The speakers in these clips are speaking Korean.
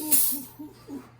Uh, uh, uh, uh.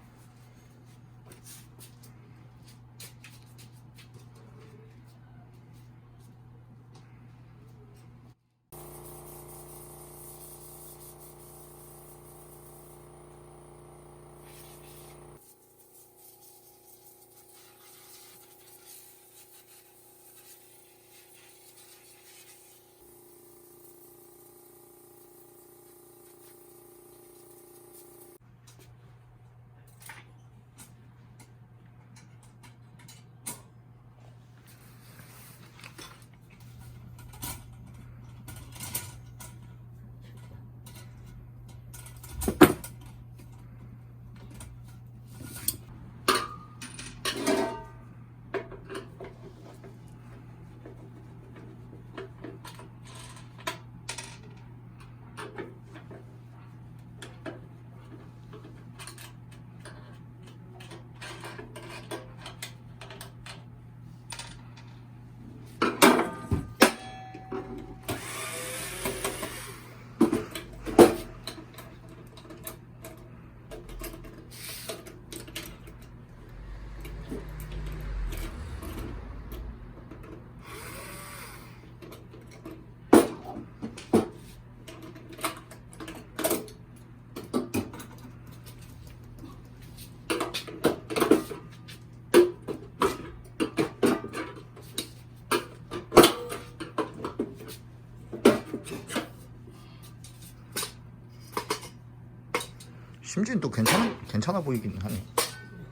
심지는 또 괜찮아 괜찮아 보이긴 하네.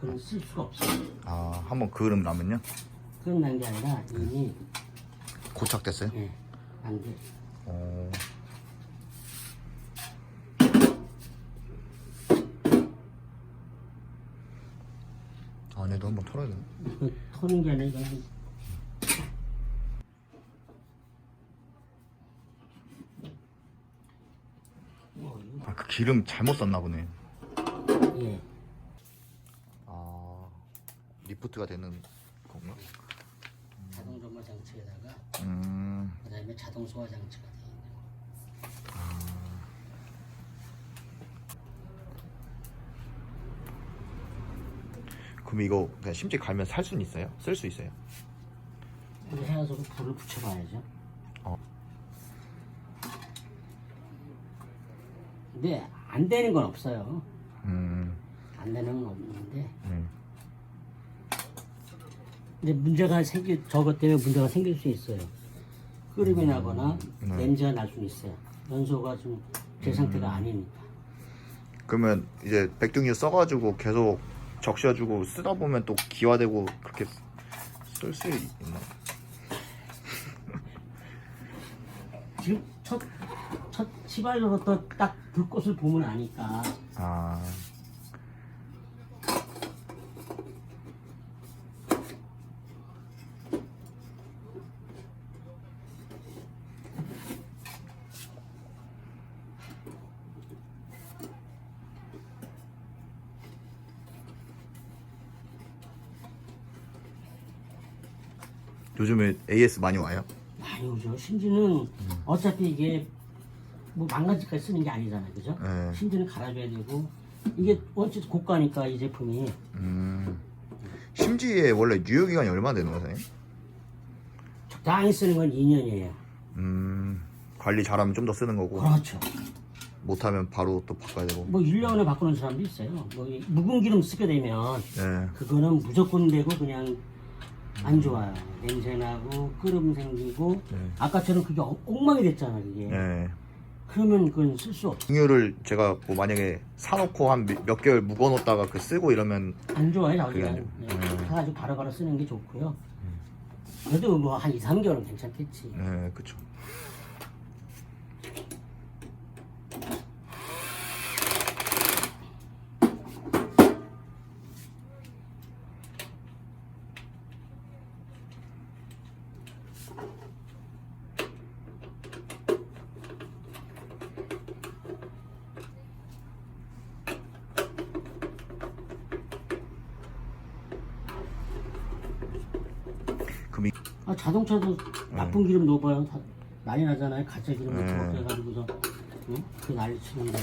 그건 쓸 수가 없어. 아 한번 그름 나면요 그런 난게 아니라 이미 고착됐어요. 예, 안 돼. 어. 안에도 한번 털어야 되나? 그 터는 게 아니라 뭐, 아그 기름 잘못 썼나 보네. 예. 아 리프트가 되는 건가? 자동 점화 장치에다가 음. 그다음에 자동 소화 장치가 돼 있는 거. 그럼 이거 그냥 심지 갈면 살 수는 있어요? 쓸 수 있어요? 이제 해가지고 불을 붙여봐야죠. 어. 근데 안 되는 건 없어요. 음. 안 되는 건 없는데 음. 근데 문제가 생기 저것 때문에 문제가 생길 수 있어요. 끓음이 나거나 네. 냄새가 날 수 있어요. 연소가 좀제 상태가 아니니까. 그러면 이제 백등유 써가지고 계속 적셔주고 쓰다 보면 또 기화되고 그렇게 쓸 수 있나? 지금 첫, 첫 시발로부터 딱 불꽃을 보면 아니까 아. 요즘에 AS 많이 와요? 많이 오죠. 신지는 어차피 이게 뭐 망가지까지 쓰는 게 아니잖아요. 그죠? 네. 신지는 갈아줘야 되고 이게 어쨌든 고가니까 이 제품이 음. 심지에 원래 유효 기간이 얼마나 되는 거세요? 적당히 쓰는 건 2년이에요. 음. 관리 잘하면 좀 더 쓰는 거고 그렇죠. 못하면 바로 또 바꿔야 되고. 뭐 1년에 바꾸는 사람도 있어요. 뭐 이 묵은 기름 쓰게 되면 네. 그거는 무조건 되고 그냥 안 좋아요. 냄새 나고 끓음 생기고 네. 아까처럼 그게 엉- 엉망이 됐잖아 그게. 네. 그러면 그건 쓸 수 없어. 등유를 제가 뭐 만약에 사놓고 한 몇 개월 묵어놓다가 그 쓰고 이러면 안 좋아요 그게 자기가. 안 네. 좋- 음. 사가지고 바로바로 쓰는 게 좋고요. 그래도 뭐 한 2, 3개월은 괜찮겠지. 네 그쵸 그럼 이, 아, 자동차도 나쁜 기름 넣어봐요. 다 난리 나잖아요. 가짜 기름 네. 넣고 해가지고서 응? 그 난리 치는데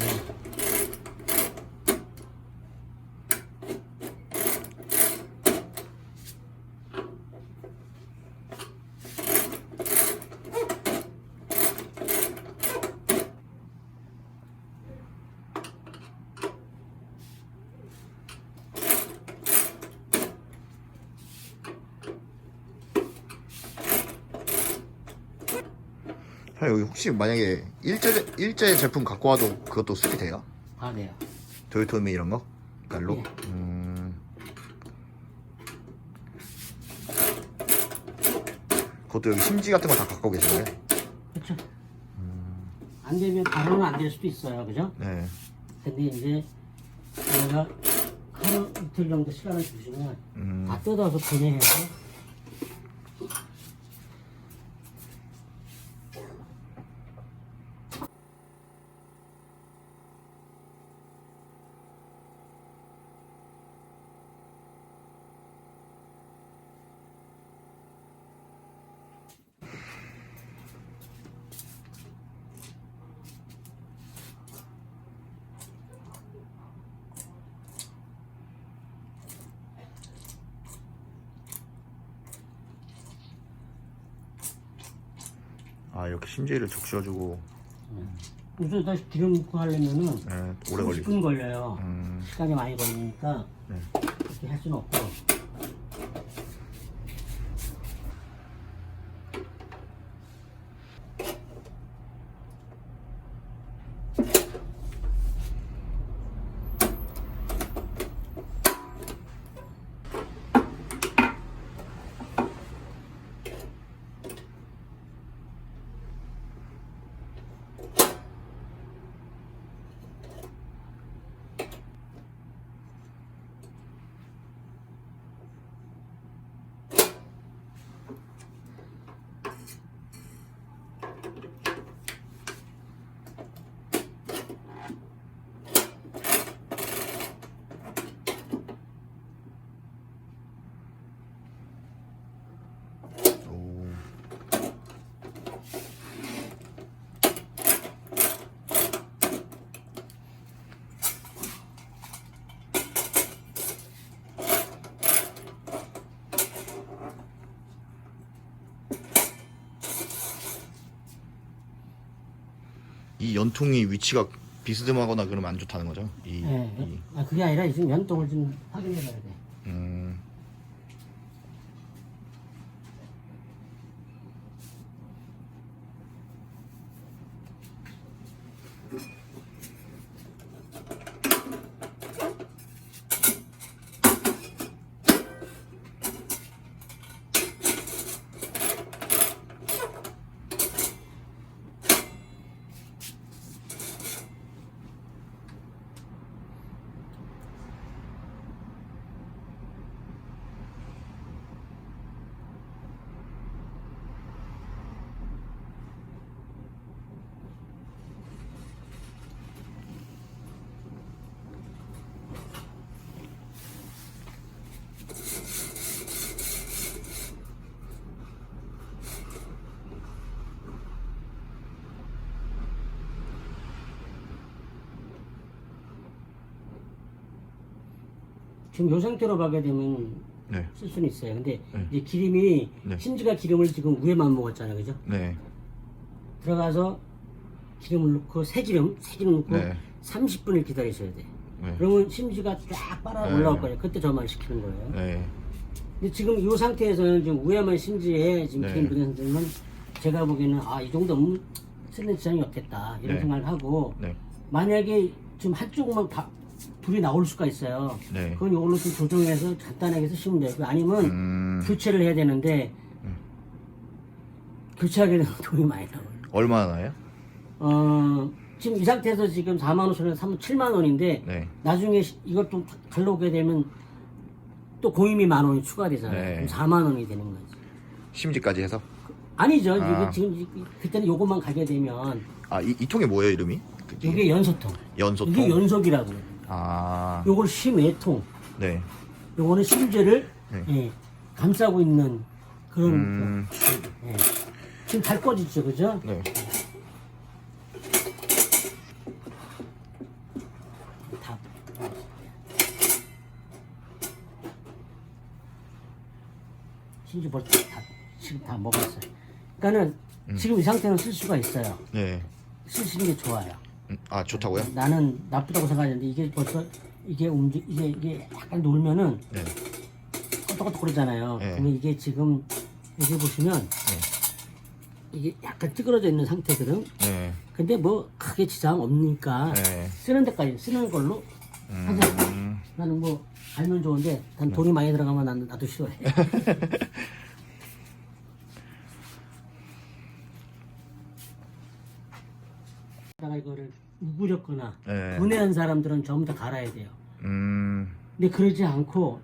혹시 만약에 일제 일제 제품 갖고 와도 그것도 수리 돼요? 다 돼요. 도요토미 이런 거? 갈로? 예. 음. 그것도 여기 심지 같은 거 다 갖고 거예요? 그렇죠. 안 되면 바로는 안 될 수도 있어요, 그죠? 네. 근데 이제 내가 하루 이틀 정도 시간을 주시면 음. 다 뜯어서 분해해서 아 이렇게 심지를 적셔주고 요새 다시 기름 넣고 하려면은 네, 오래 걸리죠. 30분 걸려요. 음. 시간이 많이 걸리니까 네. 그렇게 할 수는 없고 오. 이 연통이 위치가 비스듬하거나 그러면 안 좋다는 거죠? 이, 예, 이 아, 그게 아니라 지금 연동을 좀 확인해 봐야 돼. 음. 지금 요 상태로 가게 되면 네. 쓸 수는 있어요. 근데 네. 이제 기름이 네. 심지가 기름을 지금 위에만 먹었잖아요, 그죠? 네. 들어가서 기름을 넣고 새 기름, 새 기름 넣고 네. 30분을 기다리셔야 돼. 네. 그러면 심지가 쫙 빨아 네. 올라올 거예요. 그때 저말 시키는 거예요. 네. 근데 지금 이 상태에서는 지금 위에만 심지에 지금 네. 기름 부는 상태면 제가 보기에는 아 이 정도면 쓸는 지장이 없겠다 이런 네. 생각을 하고 네. 만약에 지금 한쪽만 다 불이 나올 수가 있어요. 네. 그건 이걸로 좀 조정해서 간단하게 쓰시면 되고 아니면 음. 교체를 해야 되는데 교체하게 되면 돈이 많이 나와요. 얼마나 나요? 어, 지금 이 상태에서 지금 4만 5천 원 사면 7만 원인데 네. 나중에 시- 이걸 좀 갈라오게 되면 또 공임이 만 원이 추가되잖아요. 네. 그럼 4만 원이 되는 거지. 심지까지 해서? 아니죠. 아. 이게 지금 이- 그때는 요것만 가게 되면 아, 이, 이 통이 뭐예요, 이름이? 그- 이게 연소통. 연소통? 이게 연속이라고. 아. 요걸 심외통. 네. 요거는 심지를 네. 예, 감싸고 있는 그런 음. 예. 지금 잘 꺼지죠, 그죠? 네. 다. 심지 벌써 다 지금 다 먹었어요. 그러니까는 음. 지금 이 상태는 쓸 수가 있어요. 네. 쓰시는 게 좋아요. 음, 아, 좋다고요? 나는 나쁘다고 생각하는데 이게 벌써 이게 움직 이게 이게 약간 놀면은 네. 껐덕껐덕 그러잖아요. 네. 근데 이게 지금 여기 보시면 이게 약간 찌그러져 있는 상태거든. 네. 근데 뭐 크게 지장 없으니까 네. 쓰는 데까지 쓰는 걸로 하자. 음. 나는 뭐 알면 좋은데 난 돈이 많이 들어가면 나는 나도 싫어해. 다가 이거를 우부렸거나 네. 분해한 사람들은 전부 다 갈아야 돼요. 음. 근데 그러지 않고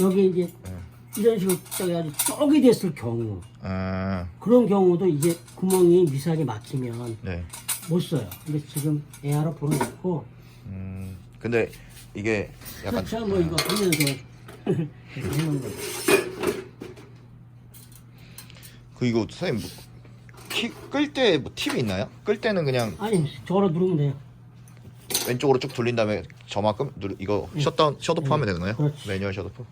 여기 이제 네. 이런 식으로 떠가지고 쪽이 됐을 경우 아. 그런 경우도 이제 구멍이 미세하게 막히면 네. 못 써요. 근데 지금 에어로 보내놓고 음. 근데 이게 약간 그렇죠. 뭐 이거 하면서 이렇게 해놓은 거예요. 그 이거 선생님 뭐, 끌때 뭐 팁이 있나요? 끌 때는 그냥 아니 저로 누르면 돼요. 왼쪽으로 쭉 돌린 다음에 저만큼 누르 이거 셧다운 셧오프 하면 되나요? 그렇지. 매뉴얼 셧오프.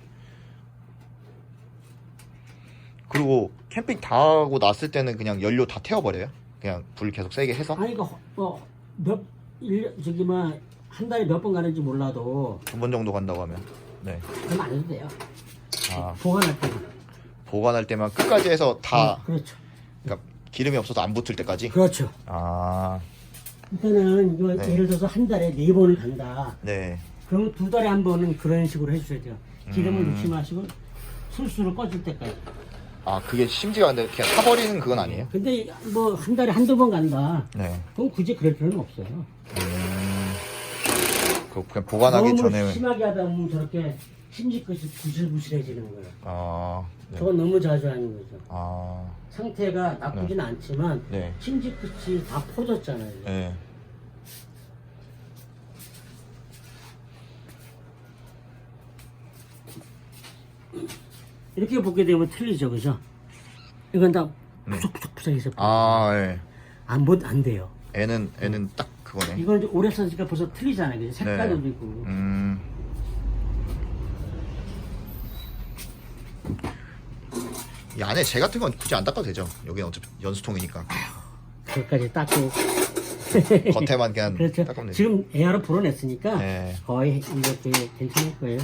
그리고 캠핑 다 하고 났을 때는 그냥 연료 다 태워버려요? 그냥 불 계속 세게 해서 아니 이거 뭐몇 일 저기 뭐한 달에 몇 번 가는지 몰라도 두 번 정도 간다고 하면 네. 그럼 안 해도 돼요. 아 보관할 때. 보관할 때만 끝까지 해서 다 그렇죠. 기름이 없어서 안 붙을 때까지. 그렇죠. 아 일단은 이거 네. 예를 들어서 한 달에 네 번을 간다. 네. 그러면 두 달에 한 번은 그런 식으로 해주셔야 돼요. 기름을 음. 넣지 마시고 술수를 꺼질 때까지. 아 그게 심지가 근데 그냥 타버리는 그건 아니에요? 근데 뭐 한 달에 한두 번 간다. 네. 그럼 굳이 그럴 필요는 없어요. 음. 그 그냥 보관하기 너무 전에. 심하게 하다 보면 저렇게 심지끝이 부실부실해지는 거예요. 아. 네. 저건 너무 자주 하는 거죠. 아. 상태가 나쁘진 않지만 네. 심지끝이 다 퍼졌잖아요. 네. 이렇게 보게 되면 틀리죠, 그죠? 이건 다 네. 푸석푸석푸석해서 아, 예. 안, 못, 안 돼요. 애는 애는 딱 그거네. 이건 이제 오래 썼으니까 벌써 틀리잖아요. 그죠? 색깔도 네. 있고. 음. 이 안에 재 같은 건 굳이 안 닦아도 되죠. 여기는 어차피 연수통이니까. 그것까지 닦고. 겉에만 그냥 그렇죠. 닦으면 되죠. 지금 에어로 불어냈으니까 네. 거의 이렇게 괜찮을 거예요.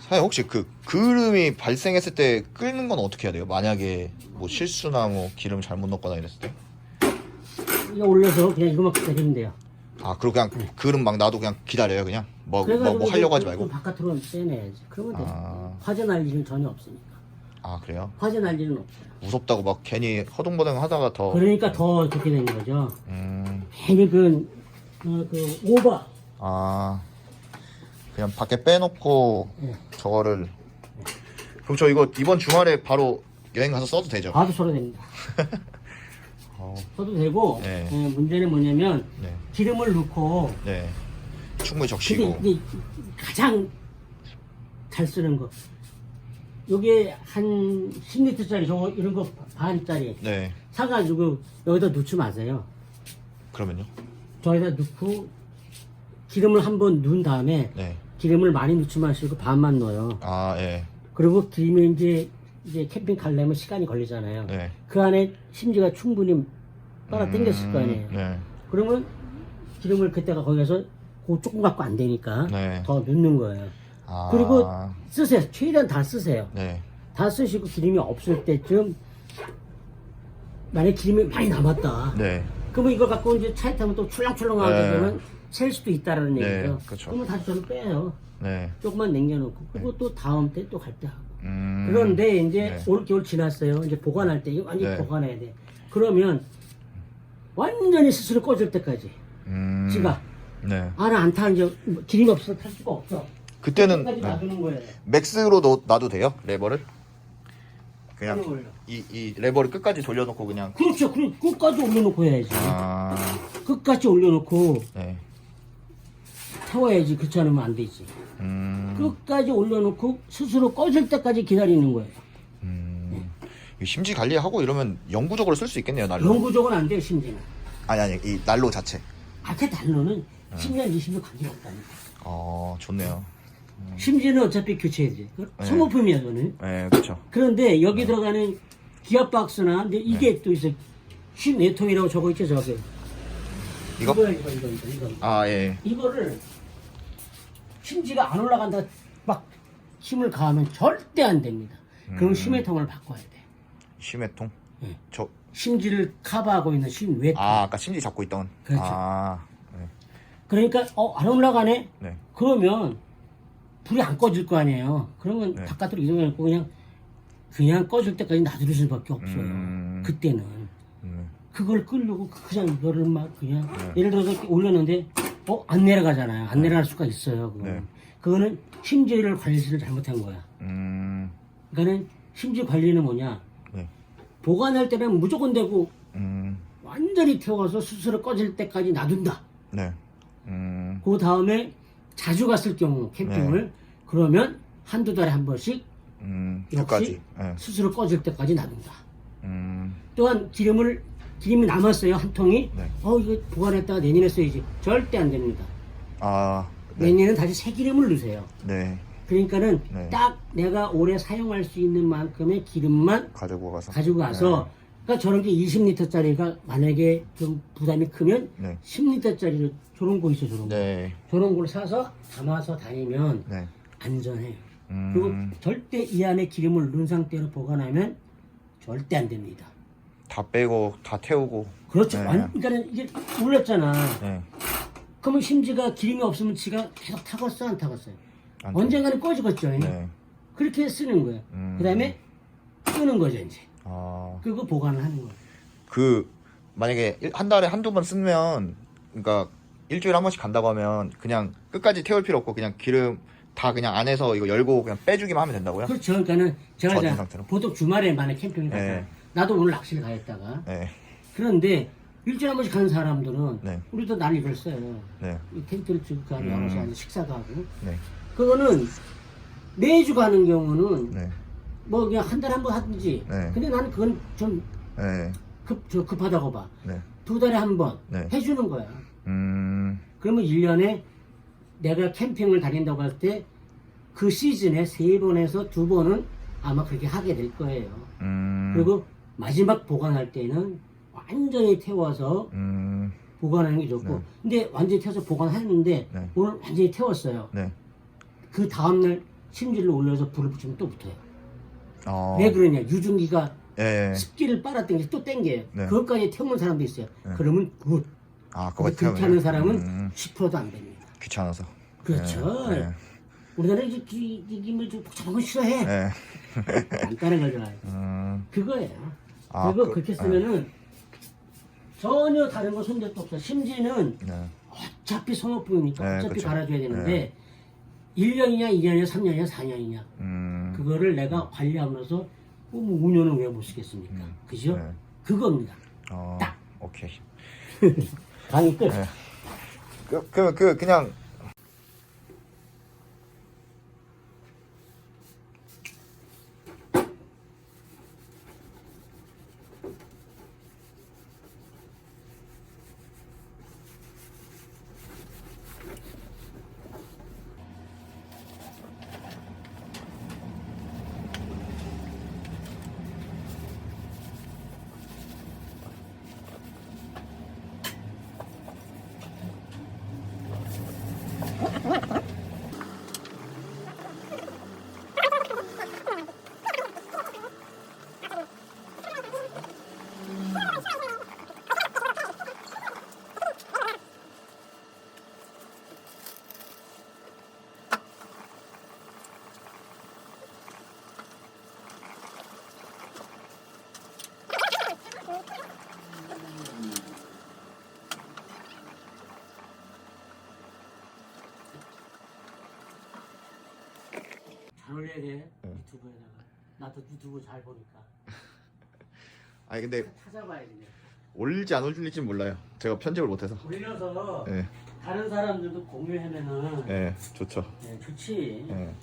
사장님 혹시 그 그름이 발생했을 때 끓는 건 어떻게 해야 돼요? 만약에 뭐 실수나 뭐 기름 잘못 넣거나 이랬을 때? 이거 올려서 그냥 이거만 기다리면 돼요. 아, 그리고 그냥 그름 막 놔도 그냥 기다려요, 그냥? 뭐, 뭐, 그래가지고 뭐 하려고 하지 이제 말고? 바깥으로 빼내야지. 그러면 돼요. 아, 화재 날 일은 전혀 없으니까. 아, 그래요? 화재 날 일은 없어요. 무섭다고 막 괜히 허둥버둥 하다가 더. 그러니까 더 좋게 된 거죠. 음, 괜히 그, 어, 그 오바. 아. 그냥 밖에 빼놓고 네. 저거를. 그럼 저 이거 이번 주말에 바로 여행 가서 써도 되죠? 봐도 써도 됩니다. 어, 써도 되고 네. 예, 문제는 뭐냐면 네. 기름을 넣고 네. 충분히 적시고. 이게 가장 잘 쓰는 거 요게 한 10리터짜리 저거 이런 거 반짜리 네. 사가지고 여기다 넣지 마세요 그러면요? 저기다 넣고 기름을 한번 넣은 다음에 네. 기름을 많이 넣지 마시고 반만 넣어요 아, 예. 그리고 기름이 이제 이제 캠핑 가려면 시간이 걸리잖아요 네. 그 안에 심지가 충분히 빨아 당겼을 거 아니에요 네. 그러면 기름을 그때가 거기서 그 조금 갖고 안 되니까 네. 더 넣는 거예요. 아. 그리고 쓰세요. 최대한 다 쓰세요. 네. 다 쓰시고 기름이 없을 때쯤 만약 기름이 많이 남았다. 네. 그러면 이걸 갖고 이제 차에 타면 또 출렁출렁하게 네. 되면 셀 수도 있다라는 네, 얘기죠. 그쵸. 그러면 다시 저는 빼요. 네. 조금만 남겨놓고 그리고 또 다음 때 또 갈 때 하고. 음. 그런데 이제 네. 올 겨울 지났어요. 이제 보관할 때 이거 완전 히 네. 보관해야 돼. 그러면 완전히 스스로 꺼질 때까지 음. 지가 네. 안에 안 타, 이제 기름이 없어서 탈 수가 없어. 그때는 끝까지 네. 놔두는 거예요. 맥스로 넣, 놔도 돼요? 레버를? 그냥. 이, 이 레버를 끝까지 돌려놓고 그냥 그렇죠. 그럼 끝까지 올려놓고 해야지. 아, 끝까지 올려놓고 네. 태워야지. 그렇지 않으면 안 되지. 음, 끝까지 올려놓고 스스로 꺼질 때까지 기다리는 거예요. 음. 이 심지 관리하고 이러면 영구적으로 쓸 수 있겠네요, 난로. 영구적은 안 돼요, 심지는. 아니, 아니, 이 난로 자체. 아까 단로는 10년, 20년 관계가 없다니까. 어, 좋네요. 심지는 어차피 교체해야지. 네. 소모품이야, 그거는. 네, 그쵸. 그런데 여기 들어가는 기압 박스나 근데 이게 또 있어. 14통이라고 적어 있죠, 저기. 이거? 이거, 이거, 이거, 이거. 이거. 아, 예. 이거를 심지가 안 올라간다 막 힘을 가하면 절대 안 됩니다. 그럼 음. 심해통을 바꿔야 돼. 심해통? 네. 저, 심지를 커버하고 있는 심 외. 아, 아까 심지 잡고 있던. 그렇죠. 아, 네. 그러니까 어 안 올라가네. 네. 그러면 불이 안 꺼질 거 아니에요. 그러면 네. 바깥으로 이동해갖고 그냥 그냥 꺼질 때까지 놔둘 수밖에 없어요. 음. 그때는 음, 그걸 끌려고 그냥 이거를 막 그냥 네. 예를 들어서 이렇게 올렸는데 어 안 내려가잖아요. 안 내려갈 수가 있어요. 그거는 네. 그거는 심지를 관리를 잘못한 거야. 음, 그러니까는 심지 관리는 뭐냐? 네. 보관할 때는 무조건 되고 음, 완전히 태워서 스스로 꺼질 때까지 놔둔다. 네. 음, 그 다음에 자주 갔을 경우 캠핑을 네. 그러면 한두 달에 한 번씩 음, 역시 끝까지. 네. 스스로 꺼질 때까지 놔둔다. 음, 또한 기름을 기름이 남았어요 한 통이. 네. 어 이거 보관했다가 내년에 써야지. 절대 안 됩니다. 아, 네. 내년에는 다시 새 기름을 넣으세요. 네. 그러니까는 네. 딱 내가 오래 사용할 수 있는 만큼의 기름만 가지고 가서. 가지고 가서 그러니까 저런 게 20리터짜리가 만약에 좀 부담이 크면 네. 10리터짜리로 저런 거 있어 저런 거. 네. 저런 걸 사서 담아서 다니면 네. 안전해요. 음, 그리고 절대 이 안에 기름을 넣은 상태로 보관하면 절대 안 됩니다. 다 빼고, 다 태우고. 그렇죠. 네. 완, 그러니까 이게 올렸잖아. 네. 그러면 심지가 기름이 없으면 지가 계속 타겠어 안 타겠어요? 안 언젠가는 꺼지겠죠. 네. 그렇게 쓰는 거예요. 음. 그다음에 끄는 거죠 이제. 아, 그거 보관을 하는 거예요. 그, 만약에 일- 한 달에 한두 번 쓰면, 그러니까 일주일에 한 번씩 간다고 하면 그냥 끝까지 태울 필요 없고 그냥 기름 다 그냥 안에서 이거 열고 그냥 빼주기만 하면 된다고요? 그렇죠. 그러니까는 제가 이제 상태로? 보통 주말에 만약 캠핑을 네. 갔어요. 나도 오늘 낚시를 가했다가 네. 그런데 일주일에 한 번씩 가는 사람들은 네. 우리도 난리를 써요. 네. 이 텐트를 치고 가면 음. 식사도 하고 네. 그거는 매주 가는 경우는 네. 뭐 그냥 한 달에 한 번 하든지 네. 근데 나는 그건 좀 네. 급, 저 급하다고 봐. 네. 두 달에 한 번 네. 해주는 거야. 음, 그러면 1년에 내가 캠핑을 다닌다고 할 때 그 시즌에 세 번에서 두 번은 아마 그렇게 하게 될 거예요. 음, 그리고 마지막 보관할 때는 완전히 태워서 음, 보관하는 게 좋고 네. 근데 완전히 태워서 보관했는데 네. 오늘 완전히 태웠어요. 네. 그 다음날 심지를 올려서 불을 붙이면 또 붙어요. 어, 왜 그러냐? 유증기가 예. 습기를 빨아당겨서 또 땡겨요. 네. 그것까지 태우는 사람도 있어요. 네. 그러면 굿. 아, 그거 근데 그렇게 하는 사람은 음, 10%도 안 됩니다. 귀찮아서. 그렇죠. 네. 우리나라 이게 뭐좀 복잡한 거 싫어해. 네. 간단한 걸 좋아해. 음, 그거예요. 아, 그리고 그- 그렇게 쓰면은 전혀 다른 거 손댈 데 없어. 심지는 네. 어차피 소모품이니까 네, 어차피 그쵸. 갈아줘야 되는데 1년이냐 2년이냐 3년이냐 4년이냐 음, 그거를 내가 관리하면서 어, 뭐 5년은 왜 못 쓰겠습니까? 음. 그죠? 네. 그겁니다. 어, 딱. 오케이. 강의 끝. 네. 그, 그, 그, 그냥, 올려야 돼. 네. 유튜브에다가. 나도 유튜브 잘 보니까. 아니, 근데 찾아봐야 돼. 올릴지 안 올릴지 몰라요. 제가 편집을 못해서. 올려서 네. 다른 사람들도 공유하면은 네, 좋죠. 네, 좋지. 네.